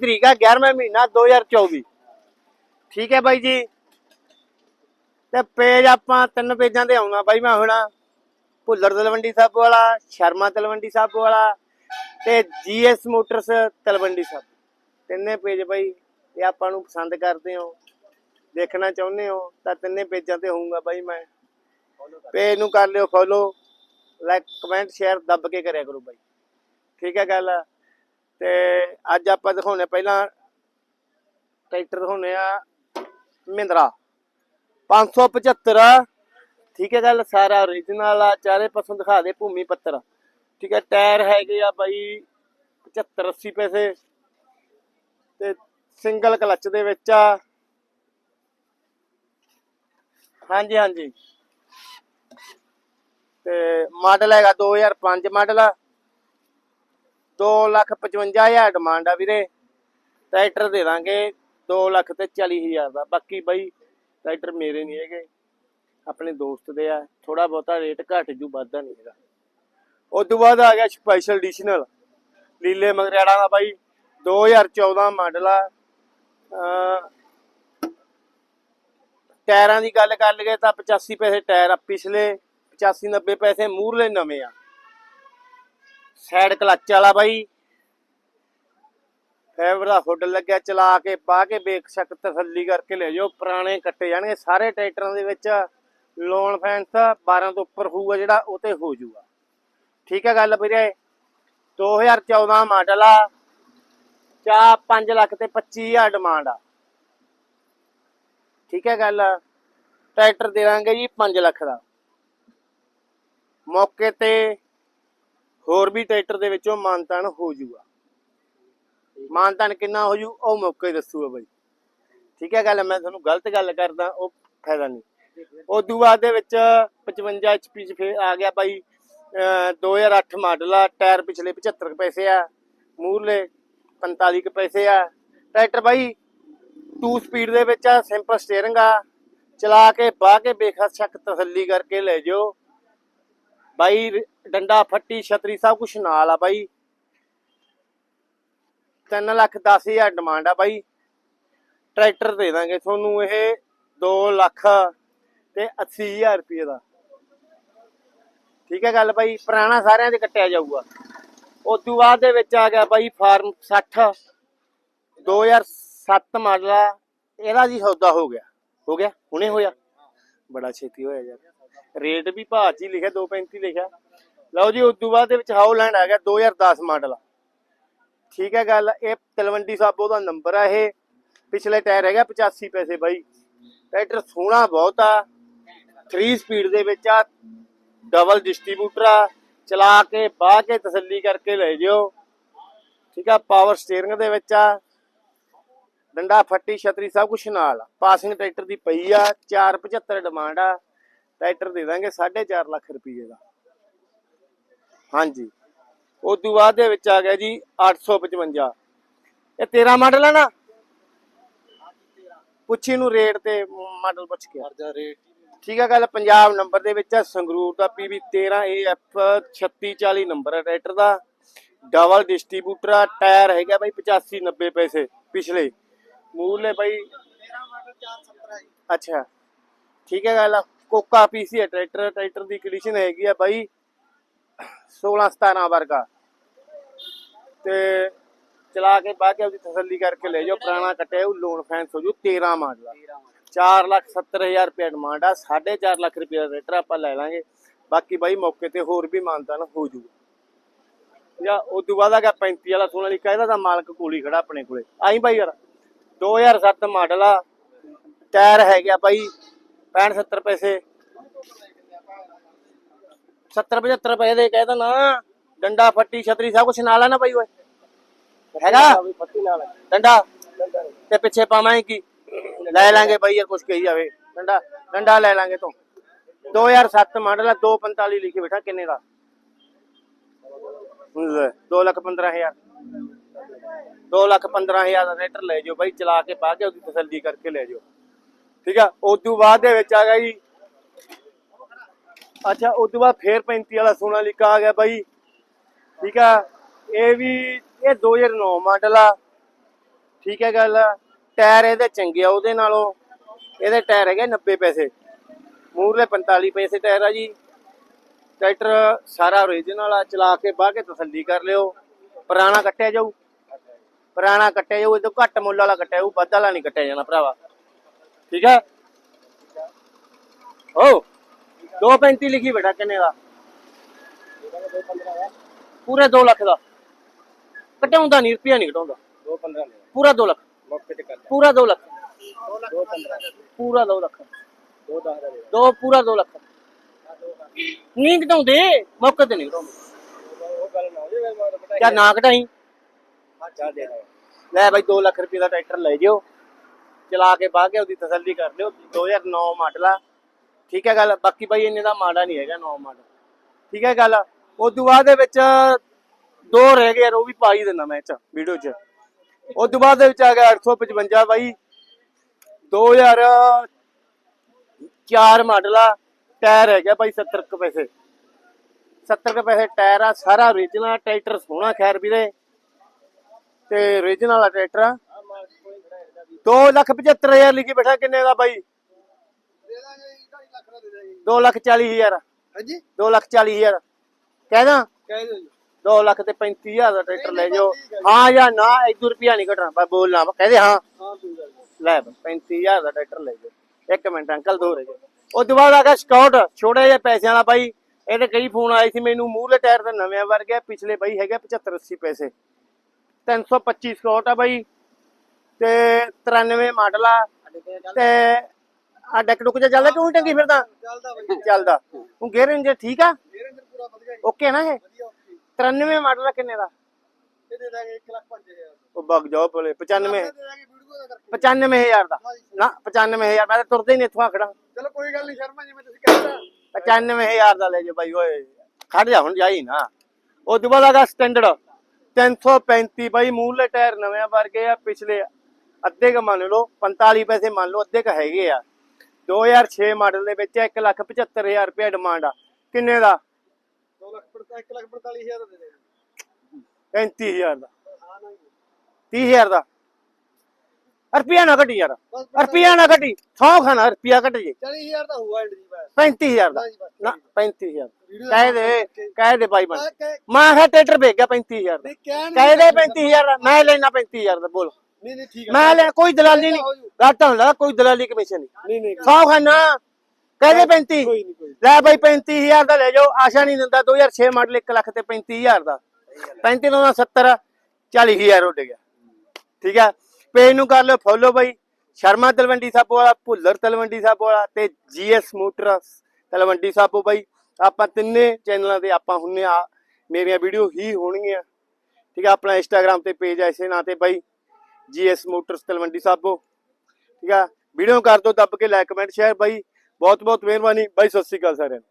ਤਰੀਕ ਆ 11ਵਾਂ ਮਹੀਨਾ 2024 ਠੀਕ ਹੈ ਬਾਈ ਜੀ? ਤੇ ਪੇਜ ਆਪਾਂ ਤਿੰਨ ਪੇਜਾਂ ਤੇ ਆਉਣਾ ਬਾਈ ਮੈਂ ਹੁਣ। ਭੁੱਲਰ ਤਲਵੰਡੀ ਸਾਹਿਬ ਵਾਲਾ, ਸ਼ਰਮਾ ਤਲਵੰਡੀ ਸਾਹਿਬ ਵਾਲਾ ਤੇ ਜੀਐਸ ਮੋਟਰਸ ਤਲਵੰਡੀ ਸਾਹਿਬ ਤਿੰਨੇ ਪੇਜ ਬਾਈ ਇਹ ਆਪਾਂ ਨੂੰ ਪਸੰਦ ਕਰਦੇ ਹੋ, ਦੇਖਣਾ ਚਾਹੁੰਦੇ ਹੋ, ਤਾਂ ਤਿੰਨੇ ਪੇਜਾਂ ਤੇ ਹੋਊਗਾ ਬਾਈ ਮੈਂ। ਪੇਜ ਨੂੰ ਕਰ ਲਿਓ ਫੋਲੋ, ਲਾਈਕ, ਕਮੈਂਟ, ਸ਼ੇਅਰ ਦੱਬ ਕੇ ਕਰਿਆ ਕਰੋ ਬਾਈ। ਠੀਕ ਹੈ ਗੱਲ? ਤੇ ਅੱਜ ਆਪਾਂ ਦਿਖਾਉਣੇ ਪਹਿਲਾਂ ਟਰੈਕਟਰ ਦਿਖਾਉਣੇ ਆ ਮਹਿੰਦਰਾ 575 ਠੀਕ ਹੈ ਗੱਲ, ਸਾਰਾ origignal ਆ, ਚਾਰੇ ਪਾਸੋਂ ਦਿਖਾ ਦੇ ਭੂਮੀ ਪੱਤਰ। ਠੀਕ ਹੈ, ਟਾਇਰ ਹੈਗੇ ਆ ਬਾਈ 75 80 ਪੈਸੇ। ਤੇ ਸਿੰਗਲ ਕਲਚ ਦੇ ਵਿੱਚ ਆ। ਹਾਂਜੀ ਹਾਂਜੀ। ਤੇ ਮਾਡਲ ਹੈਗਾ 2005 ਮਾਡਲ ਆ। 255000 ਡਿਮਾਂਡ ਆ ਵੀਰੇ। ਟਰੈਕਟਰ ਦੇ ਦਾਂਗੇ 2 ਲੱਖ ਤੇ 40000 ਦਾ। ਬਾਕੀ ਬਈ, ਟਰੈਕਟਰ ਮੇਰੇ ਨਹੀਂ ਹੈਗੇ। ਆਪਣੇ ਦੋਸਤ ਦੇ ਆ। ਥੋੜਾ ਬਹੁਤਾ ਰੇਟ ਘਟ ਜੂ ਵੱਧਦਾ ਨਹੀਂ ਹੈਗਾ। ਉਸ ਤੋਂ ਬਾਅਦ ਆ ਗਿਆ ਸਪੈਸ਼ਲ ਐਡੀਸ਼ਨਲ ਲੀਲੇ ਮਗਰਿਆੜਾ ਦਾ ਬਾਈ 2014 ਮਾਡਲ ਆ। ਟਾਇਰਾਂ ਦੀ ਗੱਲ ਕਰ ਲਈਏ ਤਾਂ 85 ਪੈਸੇ ਟਾਇਰ ਆ ਪਿਛਲੇ 85 90 ਪੈਸੇ ਮੂਹਰਲੇ ਨਵੇਂ ਆ। ਸਾਈਡ ਕਲੱਚ ਵਾਲਾ ਬਾਈ। ਫਾਈਬਰ ਦਾ ਹੁੱਡ ਲੱਗਿਆ ਚਲਾ ਕੇ, ਪਾ ਕੇ ਬੇਸ਼ੱਕ ਤਸੱਲੀ ਕਰਕੇ ਲੈ ਜਾਓ। ਪੁਰਾਣੇ ਕੱਟੇ ਜਾਣਗੇ। ਸਾਰੇ ਟਰੈਕਟਰਾਂ ਦੇ ਵਿੱਚ ਲੋਨ ਫੈਂਸ 12 ਤੋਂ ਉੱਪਰ ਹੋਊਗਾ ਜਿਹੜਾ, ਉਹ ਤੇ ਹੋ ਜਾਊਗਾ। ਠੀਕ ਹੈ ਗੱਲ ਵੀਰੇ? 2014 ਮਾਡਲ ਆ। ਚਾ 5 ਲੱਖ ਤੇ 25000 ਡਿਮਾਂਡ ਆ। ਠੀਕ ਹੈ ਗੱਲ? ਟਰੈਕਟਰ ਦੇ ਦਾਂਗੇ ਜੀ 5 ਲੱਖ ਦਾ। ਮੌਕੇ ਤੇ ਹੋਰ ਵੀ ਟਰੈਕਟਰ ਦੇ ਵਿੱਚੋਂ ਮਾਨਤਾਨ ਹੋ ਜਾਊਗਾ ਮਾਨਤਾਨ ਕਿੰਨਾ ਹੋ ਜੂ, ਉਹ ਮੌਕੇ ਦੱਸੂਗਾ ਬਾਈ। ਠੀਕ ਹੈ ਗੱਲ, ਮੈਂ ਤੁਹਾਨੂੰ ਗਲਤ ਗੱਲ ਕਰਦਾ, ਉਹ ਫਾਇਦਾ ਨਹੀਂ। ਉਸ ਤੋਂ ਬਾਅਦ ਦੇ ਵਿੱਚ 55 HP ਚ ਫੇਰ ਆ ਗਿਆ ਬਾਈ 2008 ਮਾਡਲ ਆ, ਟਾਇਰ ਪਿਛਲੇ 75 ਕੁ ਪੈਸੇ ਆ ਮੂਰਲੇ 45 ਕ ਪੈਸੇ ਆ। ਟਰੈਕਟਰ ਬਾਈ 2 ਸਪੀਡ ਦੇ ਵਿੱਚ ਆ ਸਿੰਪਲ ਸਟੀਅਰਿੰਗ ਆ, ਚਲਾ ਕੇ ਬਾਹ ਕੇ ਬੇਖਾ ਸ਼ੱਕ ਤਸੱਲੀ ਕਰਕੇ ਲੈ ਜਾਓ। ਬਾਈ ਡੰਡਾ, ਫੱਟੀ, ਛਤਰੀ, ਸਭ ਕੁਝ ਨਾਲ ਆ ਬਾਈ। 3 ਲੱਖ 10 ਹਜ਼ਾਰ ਡਿਮਾਂਡ ਆ ਬਾਈ। ਟਰੈਕਟਰ ਦੇ ਦਾਂਗੇ ਤੁਹਾਨੂੰ ਇਹ 2 ਲੱਖ ਤੇ 80 ਰੁਪਏ ਦਾ। ਠੀਕ ਹੈ ਗੱਲ ਬਾਈ, ਪੁਰਾਣਾ ਸਾਰਿਆਂ ਦੇ ਕੱਟਿਆ ਜਾਊਗਾ। ਉਸ ਤੋਂ ਬਾਅਦ ਦੇ ਵਿੱਚ ਆ ਗਿਆ ਬਾਈ ਫਾਰਮ 60 2007 ਮਾਡਲ ਆ, ਇਹਦਾ ਜੀ ਸੌਦਾ ਹੋ ਗਿਆ। ਹੋ ਗਿਆ? ਹੁਣੇ ਹੋਇਆ? ਬੜਾ ਛੇਤੀ ਹੋਇਆ ਯਾਰ। ਰੇਟ ਵੀ ਭਾਅ 'ਚ ਹੀ ਲਿਖਿਆ 235 ਲਿਖਿਆ। ਲਓ ਜੀ ਉਸ ਤੋਂ ਬਾਅਦ ਦੇ ਵਿੱਚ ਹਾਊਲੈਂਡ ਆ ਗਿਆ 2010 ਮਾਡਲ ਠੀਕ ਹੈ ਗੱਲ, ਇਹ ਤਲਵੰਡੀ ਸਾਬੋ ਦਾ ਨੰਬਰ ਆ ਇਹ। ਪਿਛਲੇ ਟਾਇਰ ਹੈਗਾ 85 ਪੈਸੇ ਬਾਈ। ਟਰੈਕਟਰ ਸੋਹਣਾ ਬਹੁਤ ਆ। 3 ਸਪੀਡ ਦੇ ਵਿੱਚ ਆ ਡਬਲ ਡਿਸਟ੍ਰੀਬਿਊਟਰ ਆ। ਚਲਾ ਕੇ ਬਾਹ ਕੇ ਤਸੱਲੀ ਕਰਕੇ ਲੈ ਜਿਓ। ਠੀਕ ਆ ਪਾਵਰ ਸਟੀਅਰਿੰਗ ਦੇ ਵਿੱਚ ਆ। ਡੰਡਾ ਫੱਟੀ, ਛਤਰੀ ਸਭ ਕੁਝ ਨਾਲ ਪਾਸਿੰਗ ਟਰੈਕਟਰ ਦੀ ਪਈ ਆ 475 ਡਿਮਾਂਡ ਆ। ਟਰੈਕਟਰ ਦੇ ਦਾਂਗੇ 4.5 ਲੱਖ ਰੁਪਏ ਦਾ। ਹਾਂਜੀ। ਉਸ ਤੋਂ ਬਾਅਦ ਦੇ ਵਿੱਚ ਆ ਗਿਆ ਜੀ 855 ਇਹ 13 ਮਾਡਲ ਹੈ ਨਾ? ਪੁੱਛੀ ਨੂੰ ਰੇਟ ਤੇ ਮਾਡਲ ਪੁੱਛ ਕੇ। ਦਾ ਰੇਟ ਠੀਕ ਹੈ ਗੱਲ ਪੰਜਾਬ ਨੰਬਰ ਦੇ ਵਿੱਚ ਆ ਸੰਗਰੂਰ ਦਾ PB 13 AF 3640 ਨੰਬਰ ਹੈ ਟਰੈਕਟਰ ਦਾ। ਡਬਲ ਡਿਸਟ੍ਰੀਬਿਊਟਰ ਆ ਟਾਇਰ ਹੈਗਾ ਬਾਈ 85 90 ਪੈਸੇ ਪਿਛਲੇ। ਮੂਲੇ ਬਾਈ ਅੱਛਾ। ਠੀਕ ਹੈ ਗੱਲ ਕੋਕਾ ਪੀਸੀ ਹੈ, ਟਰੈਕਟਰ ਟਰੈਕਟਰ ਦੀ ਕੰਡੀਸ਼ਨ ਹੈਗੀ ਆ ਬਾਈ 16 17 ਵਰਗਾ। ਤੇ ਚਲਾ ਕੇ ਬਾਅਦ ਕੇ ਉਹਦੀ ਤਸੱਲੀ ਕਰਕੇ ਲੈ ਜਾਓ, ਪੁਰਾਣਾ ਕੱਟਿਆ ਉਹ ਲੋਨ ਫੈਂਸ ਹੋ ਜੂ 13 ਮਾਡਲ ਆ 4 ਲੱਖ 70000 ਰੁਪਏ ਡਿਮਾਂਡ ਆ 4.5 ਲੱਖ ਰੁਪਏ ਦਾ ਰੇਟਰ ਆਪਾਂ ਲੈ ਲਾਂਗੇ। ਬਾਕੀ ਬਾਈ ਮੌਕੇ ਤੇ ਹੋਰ ਵੀ ਮਾਨਤਾਨ ਹੋ ਜੂਗਾ ਜਾਂ ਉਸ ਤੋਂ ਬਾਅਦ ਆ ਗਿਆ 35 ਵਾਲਾ ਸੋਨਾ ਲਿਖਾ ਇਹਦਾ ਤਾਂ ਮਾਲਕ ਕੋਲ ਹੀ ਖੜਾ ਆਪਣੇ ਕੋਲੇ। ਆਈ ਬਾਈ ਯਾਰ 2007 ਮਾਡਲ ਆ ਟਾਇਰ ਹੈਗਾ ਬਾਈ 65 70 ਪੈਸੇ। 70 75 ਪੈਸੇ ਦੇ ਕਹਿ ਨਾ ਡੰਡਾ ਫੱਟੀ ਛਤਰੀ ਸਭ ਕੁਝ ਨਾਲ ਆ ਨਾ ਬਾਈ ਓਏ। ਹੈਗਾ? ਫੱਟੀ ਨਾਲ ਡੰਡਾ? ਤੇ ਪਿੱਛੇ ਪਾਵਾਂਗੇ ਕੀ? ਲੈ ਲਾਂਗੇ ਬਾਈ ਯਾਰ ਕੁਛ ਕਹੀ ਜਾਵੇ। ਡੰਡਾ ਡੰਡਾ ਲੈ ਲਾਂਗੇ ਤੋਂ। 2007 ਮਾਡਲ ਆ 245 ਲਿਖੇ ਬੈਠਾ ਕਿੰਨੇ ਦਾ? 2 ਲੱਖ 15000 2 ਲੱਖ 15000 ਦਾ ਰੇਟਰ ਲੈ ਜਾਓ ਬਾਈ ਚਲਾ ਕੇ ਪਾ ਕੇ ਉਹਦੀ ਤਸੱਲੀ ਕਰਕੇ ਲੈ ਜਾਓ। ਠੀਕ ਆ? ਉਸ ਤੋਂ ਬਾਅਦ ਦੇ ਵਿੱਚ ਆ ਗਿਆ ਜੀ ਅੱਛਾ, ਉਸ ਤੋਂ ਬਾਅਦ ਫੇਰ 35 ਵਾਲਾ ਸੋਨਾ ਲਿਖਾ ਆ ਗਿਆ ਬਾਈ। ਠੀਕ ਆ? ਇਹ ਵੀ, ਇਹ 2009 ਮਾਡਲ ਆ। ਠੀਕ ਹੈ ਗੱਲ? ਟਾਇਰ ਇਹਦੇ ਚੰਗੇ ਆ ਉਹਦੇ ਨਾਲੋਂ। ਇਹਦੇ ਟਾਇਰ ਹੈਗੇ 90 ਪੈਸੇ। ਮੂਰਲੇ 45 ਪੈਸੇ ਟਾਇਰ ਆ ਜੀ। ਟਰੈਕਟਰ ਸਾਰਾ ਓਰੀਜਨਲ ਆ, ਚਲਾ ਕੇ ਬਾਹ ਕੇ ਤਸੱਲੀ ਕਰ ਲਿਓ। ਪੁਰਾਣਾ ਕੱਟਿਆ ਜਾਊ। ਪੁਰਾਣਾ ਕੱਟਿਆ ਜਾਊ, ਇਹ ਤੋਂ ਘੱਟ ਮੁੱਲ ਵਾਲਾ ਕੱਟਿਆ ਜਾਊ, ਵੱਧ ਵਾਲਾ ਨਹੀਂ ਕੱਟਿਆ ਜਾਣਾ ਭਰਾਵਾ। ਠੀਕ ਹੈ! ਓ 235 ਲਿਖੀ ਬੇਟਾ ਕਿੰਨੇ ਦਾ? ਪੂਰੇ 2 ਲੱਖ ਦਾ। ਘਟਾਉਂਦਾ ਨਹੀਂ ਰੁਪਿਆ ਨਹੀਂ ਘਟਾਉਂਦਾ। 215 ਲੈ ਪੂਰਾ 2 ਲੱਖ। ਮੌਕੇ ਤੇ ਕਰ ਪੂਰਾ 2 ਲੱਖ। 215 ਪੂਰਾ 2 ਲੱਖ। 210 ਦਾ ਪੂਰਾ 2 ਲੱਖ। ਨਹੀਂ ਘਟਾਉਂਦੇ ਮੌਕੇ ਤੇ ਨਹੀਂ ਘਟਾਉਂਦੇ। ਕਿਆ ਨਾ ਘਟਾਈ। ਲੈ ਬਾਈ 2 ਲੱਖ ਰੁਪਏ ਦਾ ਟਰੈਕਟਰ ਲੈ ਜਿਓ। ਚਲਾ ਕੇ ਬਾਹ ਕੇ ਉਹਦੀ ਤਸੱਲੀ ਕਰ ਲਿਓ। 2009 ਮਾਡਲ ਆ। ਠੀਕ ਹੈ ਗੱਲ, ਬਾਕੀ ਬਾਈ ਇੰਨੇ ਦਾ ਮਾੜਾ ਨਹੀਂ ਹੈਗਾ 9 ਮਾਡਲ ਠੀਕ ਹੈ ਗੱਲ ਉਸ ਤੋਂ ਬਾਅਦ ਦੇ ਵਿੱਚ ਦੋ ਰਹਿ ਗਏ ਯਾਰ, ਉਹ ਵੀ ਪਾ ਹੀ ਦਿੰਦਾ ਮੈਂ ਚ ਵੀਡੀਓ 'ਚ। ਉਸ ਤੋਂ ਬਾਅਦ ਦੇ ਵਿੱਚ ਆ ਗਿਆ 855 ਬਾਈ। 2004 ਮਾਡਲ ਆ ਟਾਇਰ ਹੈਗਾ ਬਾਈ 70 ਕੁ ਪੈਸੇ। 70 ਕੁ ਪੈਸੇ ਟਾਇਰ ਆ, ਸਾਰਾ ਓਰੀਜਨਲ ਟਰੈਕਟਰ ਸੋਹਣਾ ਖੈਰ ਵੀਰੇ। ਤੇ ਓਰੀਜਨਲ ਆ ਟਰੈਕਟਰ ਆ। 275000 ਲਿਖੀ ਬੈਠਾ ਕਿੰਨੇ ਦਾ ਬਾਈ? ਦੇ ਦਾਂਗੇ 2.5 ਲੱਖ ਦਾ ਦੇ ਦਾਂਗੇ 240000 ਹਾਂਜੀ 240000 ਕਹਿਦਾ ਕਹਿ ਦਿਓ ਜੀ। 2 ਲੱਖ ਤੇ 35000 ਦਾ ਟਰੈਕਟਰ ਲੈ ਜਾਓ। ਹਾਂ ਜਾਂ ਨਾ 1 ਰੁਪਿਆ ਨਹੀਂ ਘਟਣਾ। ਬਸ ਬੋਲਣਾ ਕਹਦੇ ਹਾਂ। ਹਾਂ ਲੈ। ਬਈ, 35000 ਦਾ ਟਰੈਕਟਰ ਲੈ ਜਾਓ। ਇੱਕ ਮਿੰਟ ਅੰਕਲ ਦੋ ਰਹਿ ਗਏ ਉਸ ਤੋਂ ਬਾਅਦ ਆ ਗਿਆ ਸਕਾਟ ਛੋਟੇ ਜਿਹੇ ਪੈਸਿਆਂ ਵਾਲਾ ਬਾਈ। ਇਹਦੇ ਕਈ ਫੋਨ ਆਏ ਸੀ ਮੈਨੂੰ ਮੂਹਰੇ ਟਾਇਰ ਤੇ ਨਵੇਂ ਵਰਗੇ ਪਿਛਲੇ ਬਾਈ ਹੈਗੇ 75 80 ਪੈਸੇ। 325 ਸਕਾਟ ਆ ਬਾਈ। ਤੇ 93 ਮਾਡਲ ਆ ਤੇ ਆ ਡੈਕ ਡੁੱਕ ਜਿਹਾ ਚੱਲਦਾ ਕਿਉਂ ਟੰਗੀ ਫਿਰਦਾ ਚੱਲਦਾ ਬਾਈ। ਚੱਲਦਾ। ਗੇਅਰ ਇੰਜਨ ਠੀਕ ਆ? ਮੇਰੇ ਅੰਦਰ ਪੂਰਾ ਵਧੀਆ ਜੀ ਓਕੇ ਨਾ ਇਹ? ਵਧੀਆ ਓਕੇ 93 ਮਾਡਲ ਆ ਕਿੰਨੇ ਦਾ? ਇਹ ਦੇ ਦਾਂਗੇ 1 ਲੱਖ 5000 ਉਹ ਬਗ ਜਾਓ ਭਲੇ 95 ਦੇ ਦਾਂਗੇ ਵੀਡੀਓ ਦਾ ਕਰਕੇ। 95000 ਦਾ। ਨਾ 95000 ਮੈਂ ਤਾਂ ਤੁਰਦਾ ਹੀ ਨਹੀਂ ਇੱਥੋਂ ਆਖੜਾ ਚਲੋ ਕੋਈ ਗੱਲ ਨਹੀਂ ਸ਼ਰਮਾ ਜੀ ਮੈਂ ਤੁਸੀਂ ਕਹਿੰਦਾ 95000 ਦਾ ਲੈ ਜਾ ਬਾਈ ਓਏ। ਖੜ ਜਾ ਹੁਣ ਜਾਈ ਨਾ। ਉਹ ਤੋਂ ਬਾਅਦ ਆਗਾ ਸਟੈਂਡਰਡ 335 ਬਾਈ ਮੂਹਰਲੇ ਟਾਇਰ ਨਵੇਂ ਵਰਗੇ ਆ ਪਿਛਲੇ ਅੱਧੇ ਕ ਮੰਨ ਲਓ 45 ਪੈਸੇ ਮੰਨ ਲਓ ਅੱਧੇ ਕ ਹੈਗੇ ਆ। 2006 ਮਾਡਲ ਦੇ ਵਿੱਚ 175000 ਰੁਪਏ ਡਿਮਾਂਡ ਆ। ਕਿੰਨੇ ਦਾ? 2 ਲੱਖ 1 ਲੱਖ 45000 ਦਾ ਦੇ। ਦਾਂਗੇ 35000 ਦਾ। ਹਾਂ ਨਹੀਂ। 30000 ਦਾ? ਰੁਪਿਆ ਨਾ ਘਟੀ ਯਾਰ। ਰੁਪਿਆ ਨਾ ਘਟੀ। ਸੌ ਖਾਣਾ ਰੁਪਿਆ ਘਟ ਜੇ। 40000 ਦਾ ਹੋਊਗਾ ਐਂਡ ਜੀ ਬਸ 35000 ਦਾ। ਨਾ 35000 ਵੀਡੀਓ ਕਹਿ ਦੇ ਕਹਿ ਦੇ ਬਾਈ ਬਣ। ਮੈਂ ਕਿਹਾ ਟਰੈਕਟਰ ਵੇਚ ਗਿਆ 35000 ਦਾ। ਕਹਿ ਦੇ 35000 ਦਾ। ਮੈਂ ਲੈਣਾ 35000 ਦਾ ਬੋਲ। ਨਹੀਂ ਨਹੀਂ ਠੀਕ ਹੈ ਮੈਂ ਲੈ ਕੋਈ ਦਲਾਲੀ ਨਹੀਂ ਘਾਟਾ ਹੁੰਦਾ ਕੋਈ ਦਲਾਲੀ ਕਮਿਸ਼ਨ ਨਹੀਂ। ਨਹੀਂ ਨਹੀਂ ਸੌ ਖਾਨਾ। ਕਹਿ ਦੇ 35 ਕੋਈ ਨਹੀਂ ਕੋਈ ਲੈ ਬਾਈ 35000 ਦਾ ਲੈ ਜਾਓ। ਆਸ਼ਾ ਨਹੀਂ ਦਿੰਦਾ 2006 ਮਾਡਲ 1 ਲੱਖ ਤੇ 35000 ਦਾ। 35 ਤੋਂ 70 40000 ਉੱਡ ਗਿਆ। ਠੀਕ ਹੈ ਪੇਜ ਨੂੰ ਕਰ ਲਿਓ ਫੋਲੋ ਬਾਈ। ਸ਼ਰਮਾ ਤਲਵੰਡੀ ਸਾਬੋ ਵਾਲਾ ਭੁੱਲਰ ਤਲਵੰਡੀ ਸਾਬੋ ਵਾਲਾ ਤੇ ਜੀਐਸ ਮੋਟਰਸ ਤਲਵੰਡੀ ਸਾਬੋ ਬਾਈ। ਆਪਾਂ ਤਿੰਨੇ ਚੈਨਲਾਂ ਤੇ ਆਪਾਂ ਹੁੰਨੇ ਆ। ਮੇਰੀਆਂ ਵੀਡੀਓ ਹੀ ਹੋਣਗੀਆਂ। ਠੀਕ ਹੈ ਆਪਣਾ ਇੰਸਟਾਗ੍ਰam ਤੇ ਪੇਜ ਐਸੇ ਨਾਂ ਤੇ ਬਾਈ। GS Motors Talwandi Sabo. ਠੀਕ ਆ? ਵੀਡੀਓ ਕਰ ਦਿਓ ਦੱਬ ਕੇ ਲਾਈਕ ਕਮੈਂਟ ਸ਼ੇਅਰ ਬਾਈ। ਬਹੁਤ ਬਹੁਤ ਮਿਹਰਬਾਨੀ। ਬਾਈ, ਸਤਿ ਸ਼੍ਰੀ ਅਕਾਲ ਸਾਰਿਆਂ ਨੂੰ।